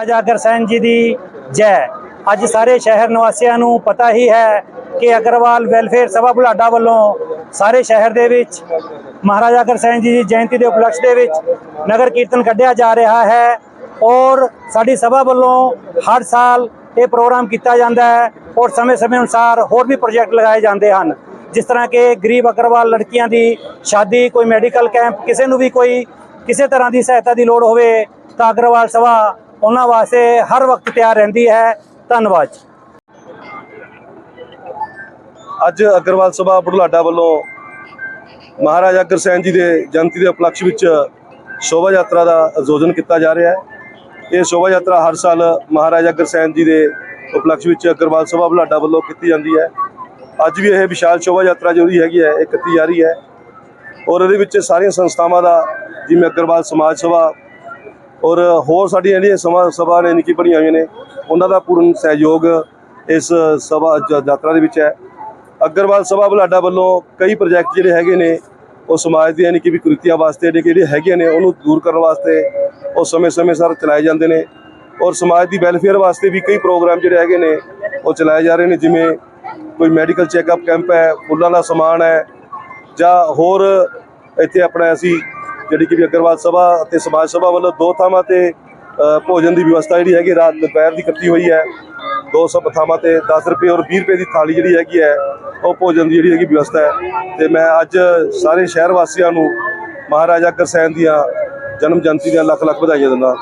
ਰਾਜਾ ਅਗਰਸੈਨ ਜੀ ਦੀ ਜੈ। ਅੱਜ ਸਾਰੇ ਸ਼ਹਿਰ ਨਿਵਾਸੀਆਂ ਨੂੰ ਪਤਾ ਹੀ ਹੈ ਕਿ ਅਗਰਵਾਲ ਵੈਲਫੇਅਰ ਸਭਾ ਬੁਲਾਡਾ ਵੱਲੋਂ ਸਾਰੇ ਸ਼ਹਿਰ ਦੇ ਵਿੱਚ ਮਹਾਰਾਜਾ ਗਰਸੈਨ ਜੀ ਦੀ ਜਯੰਤੀ ਦੇ ਉਪਲਕਸ਼ ਦੇ ਵਿੱਚ ਨਗਰ ਕੀਰਤਨ ਕੱਢਿਆ ਜਾ ਰਿਹਾ ਹੈ ਔਰ ਸਾਡੀ ਸਭਾ ਵੱਲੋਂ ਹਰ ਸਾਲ ਇਹ ਪ੍ਰੋਗਰਾਮ ਕੀਤਾ ਜਾਂਦਾ ਹੈ ਔਰ ਸਮੇਂ-ਸਮੇਂ ਅਨੁਸਾਰ ਹੋਰ ਵੀ ਪ੍ਰੋਜੈਕਟ ਲਗਾਏ ਜਾਂਦੇ ਹਨ। ਜਿਸ ਤਰ੍ਹਾਂ ਕਿ ਗਰੀਬ ਅਗਰਵਾਲ ਲੜਕੀਆਂ ਦੀ ਸ਼ਾਦੀ, ਕੋਈ ਮੈਡੀਕਲ ਕੈਂਪ, ਕਿਸੇ ਨੂੰ ਵੀ ਕੋਈ ਕਿਸੇ ਤਰ੍ਹਾਂ ਦੀ ਸਹਾਇਤਾ ਦੀ ਲੋੜ ਹੋਵੇ ਤਾਂ ਅਗਰਵਾਲ ਸਭਾ ਉਹਨਾਂ ਵਾਸਤੇ ਹਰ ਵਕਤ ਤਿਆਰ ਰਹਿੰਦੀ ਹੈ। ਧੰਨਵਾਦ ਅੱਜ ਅਗਰਵਾਲ ਸਭਾ ਬੁਢਲਾਡਾ ਵੱਲੋਂ ਮਹਾਰਾਜਾ ਅਗਰਸੈਨ ਜੀ ਦੇ ਜਯੰਤੀ ਦੇ ਉਪਲਕਸ਼ ਵਿੱਚ ਸ਼ੋਭਾ ਯਾਤਰਾ ਦਾ ਆਯੋਜਨ ਕੀਤਾ ਜਾ ਰਿਹਾ ਹੈ। ਇਹ ਸ਼ੋਭਾ ਯਾਤਰਾ ਹਰ ਸਾਲ ਮਹਾਰਾਜਾ ਅਗਰਸੈਨ ਜੀ ਦੇ ਉਪਲਕਸ਼ ਵਿੱਚ ਅਗਰਵਾਲ ਸਭਾ ਬੁਢਲਾਡਾ ਵੱਲੋਂ ਕੀਤੀ ਜਾਂਦੀ ਹੈ। ਅੱਜ ਵੀ ਇਹ ਵਿਸ਼ਾਲ ਸ਼ੋਭਾ ਯਾਤਰਾ ਜਿਹੜੀ ਹੈਗੀ ਹੈ, ਇਹ ਕੀਤੀ ਜਾ ਰਹੀ ਹੈ। ਔਰ ਇਹਦੇ ਵਿੱਚ ਸਾਰੀਆਂ ਸੰਸਥਾਵਾਂ ਦਾ ਜਿਵੇਂ ਅਗਰਵਾਲ ਸਮਾਜ ਸਭਾ ਔਰ ਹੋਰ ਸਾਡੀਆਂ ਜਿਹੜੀਆਂ ਸਮਾਜ ਸਭਾ ਨੇ ਨਿੱਕੀ ਬਣੀਆਂ ਹੋਈਆਂ ਨੇ, ਉਹਨਾਂ ਦਾ ਪੂਰਨ ਸਹਿਯੋਗ ਇਸ ਸਭਾ ਯਾਤਰਾ ਦੇ ਵਿੱਚ ਹੈ। ਅਗਰਵਾਲ ਸਭਾ ਬੁਲਾਡਾ ਵੱਲੋਂ ਕਈ ਪ੍ਰੋਜੈਕਟ ਜਿਹੜੇ ਹੈਗੇ ਨੇ, ਉਹ ਸਮਾਜ ਦੀਆਂ ਨਿੱਕੀ ਵਿਕ੍ਰਿਤੀਆਂ ਵਾਸਤੇ ਜਿਹੜੇ ਜਿਹੜੇ ਹੈਗੇ ਨੇ, ਉਹਨੂੰ ਦੂਰ ਕਰਨ ਵਾਸਤੇ ਉਹ ਸਮੇਂ-ਸਮੇਂ ਸਰ ਚਲਾਏ ਜਾਂਦੇ ਨੇ। ਔਰ ਸਮਾਜ ਦੀ ਵੈਲਫੇਅਰ ਵਾਸਤੇ ਵੀ ਕਈ ਪ੍ਰੋਗਰਾਮ ਜਿਹੜੇ ਹੈਗੇ ਨੇ, ਉਹ ਚਲਾਏ ਜਾ ਰਹੇ ਨੇ, ਜਿਵੇਂ ਕੋਈ ਮੈਡੀਕਲ ਚੈੱਕਅਪ ਕੈਂਪ ਹੈ, ਫੁੱਲਾਂ ਦਾ ਸਮਾਨ ਹੈ ਜਾਂ ਹੋਰ ਇੱਥੇ ਆਪਣਾ ਅਸੀਂ ਜਿਹੜੀ ਕਿ ਵੀ ਅਗਰਵਾਲ ਸਭਾ ਅਤੇ ਸਮਾਜ ਸਭਾ ਵੱਲੋਂ ਦੋ ਥਾਵਾਂ ਤੇ ਭੋਜਨ ਦੀ ਵਿਵਸਥਾ ਜਿਹੜੀ ਹੈਗੀ, ਰਾਤ ਦੁਪਹਿਰ ਦੀ ਕੀਤੀ ਹੋਈ ਹੈ। ਦੋ ਸੌ ਥਾਵਾਂ ਤੇ 10 ਰੁਪਏ ਔਰ 20 ਰੁਪਏ ਦੀ ਥਾਲੀ ਜਿਹੜੀ ਹੈਗੀ ਹੈ, ਉਹ ਭੋਜਨ ਦੀ ਜਿਹੜੀ ਹੈਗੀ ਵਿਵਸਥਾ ਹੈ। ਤੇ ਮੈਂ ਅੱਜ ਸਾਰੇ ਸ਼ਹਿਰ ਵਾਸੀਆਂ ਨੂੰ ਮਹਾਰਾਜਾ ਅਗਰਸੈਨ ਦੀਆਂ ਜਨਮ ਜਯੰਤੀ ਦੀਆਂ ਲੱਖ ਲੱਖ ਵਧਾਈਆਂ ਦਿੰਦਾ।